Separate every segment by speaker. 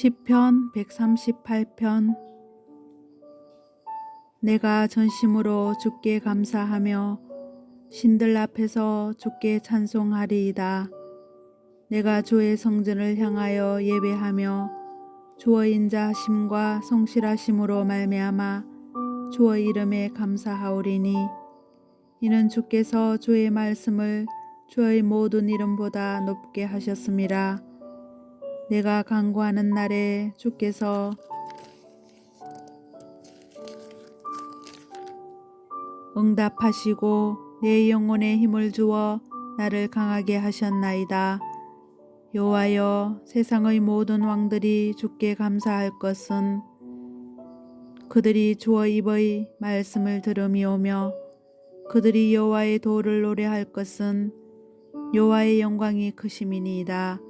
Speaker 1: 시편 138편 내가 전심으로 주께 감사하며 신들 앞에서 주께 찬송하리이다. 내가 주의 성전을 향하여 예배하며 주의 인자심과 성실하심으로 말미암아 주의 이름에 감사하오리니 이는 주께서 주의 말씀을 주의 모든 이름보다 높게 하셨음이라. 내가 간구하는 날에 주께서 응답하시고 내 영혼에 힘을 주어 나를 강하게 하셨나이다. 여호와여 세상의 모든 왕들이 주께 감사할 것은 그들이 주의 입의 말씀을 들음이오며 그들이 여호와의 도를 노래할 것은 여호와의 영광이 크심이니이다.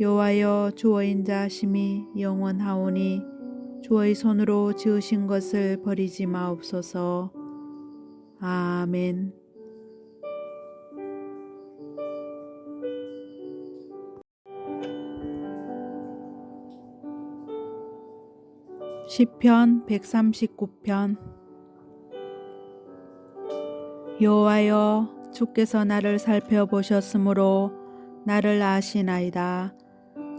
Speaker 1: 여호와여 주의 인자 심이 영원하오니 주의 손으로 지으신 것을 버리지 마옵소서. 아멘. 시편 139편 여호와여 주께서 나를 살펴보셨으므로 나를 아시나이다.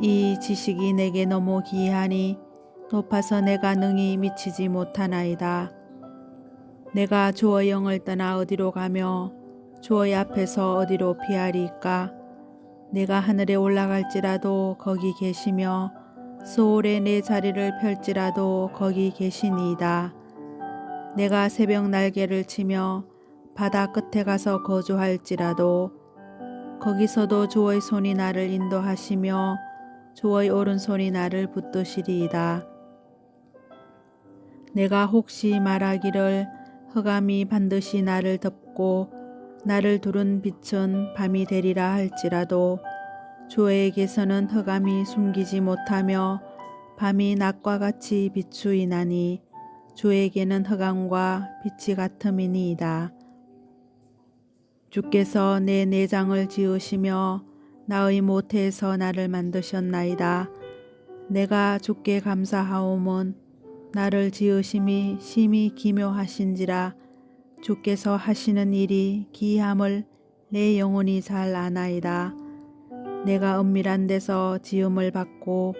Speaker 1: 이 지식이 내게 너무 기이하니 높아서 내가 능히 미치지 못하나이다. 내가 주의 영을 떠나 어디로 가며 주의 앞에서 어디로 피하리까? 내가 하늘에 올라갈지라도 거기 계시며 소홀에 내 자리를 펼지라도 거기 계시니이다. 내가 새벽 날개를 치며 바다 끝에 가서 거주할지라도 거기서도 주의 손이 나를 인도하시며 주의 오른손이 나를 붙드시리이다. 내가 혹시 말하기를 흑암이 반드시 나를 덮고 나를 두른 빛은 밤이 되리라 할지라도 주에게서는 흑암이 숨기지 못하며 밤이 낮과 같이 비추이나니 주에게는 흑암과 빛이 같음이니이다. 주께서 내 내장을 지으시며 나의 모태에서 나를 만드셨나이다. 내가 주께 감사하오문 나를 지으심이 심히 기묘하신지라 주께서 하시는 일이 기함을 내 영혼이 잘 아나이다. 내가 은밀한 데서 지음을 받고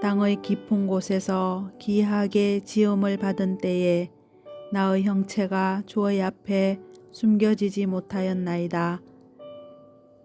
Speaker 1: 땅의 깊은 곳에서 기하게 지음을 받은 때에 나의 형체가 주의 앞에 숨겨지지 못하였나이다.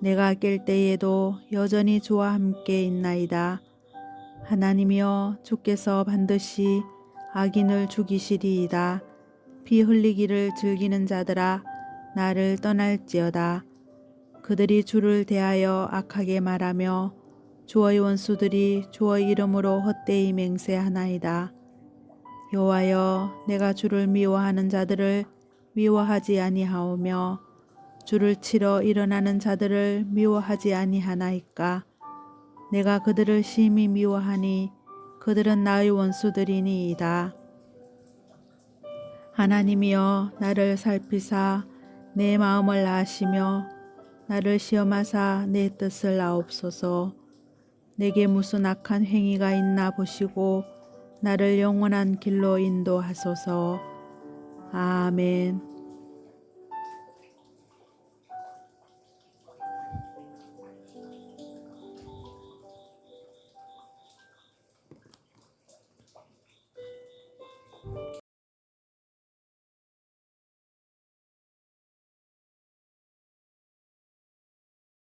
Speaker 1: 내가 깰 때에도 여전히 주와 함께 있나이다. 하나님이여 주께서 반드시 악인을 죽이시리이다. 피 흘리기를 즐기는 자들아 나를 떠날지어다. 그들이 주를 대하여 악하게 말하며 주의 원수들이 주의 이름으로 헛되이 맹세하나이다. 여호와여 내가 주를 미워하는 자들을 미워하지 아니하오며 주를 치러 일어나는 자들을 미워하지 아니하나이까 내가 그들을 심히 미워하니 그들은 나의 원수들이니이다. 하나님이여 나를 살피사 내 마음을 아시며 나를 시험하사 내 뜻을 아옵소서. 내게 무슨 악한 행위가 있나 보시고 나를 영원한 길로 인도하소서. 아멘.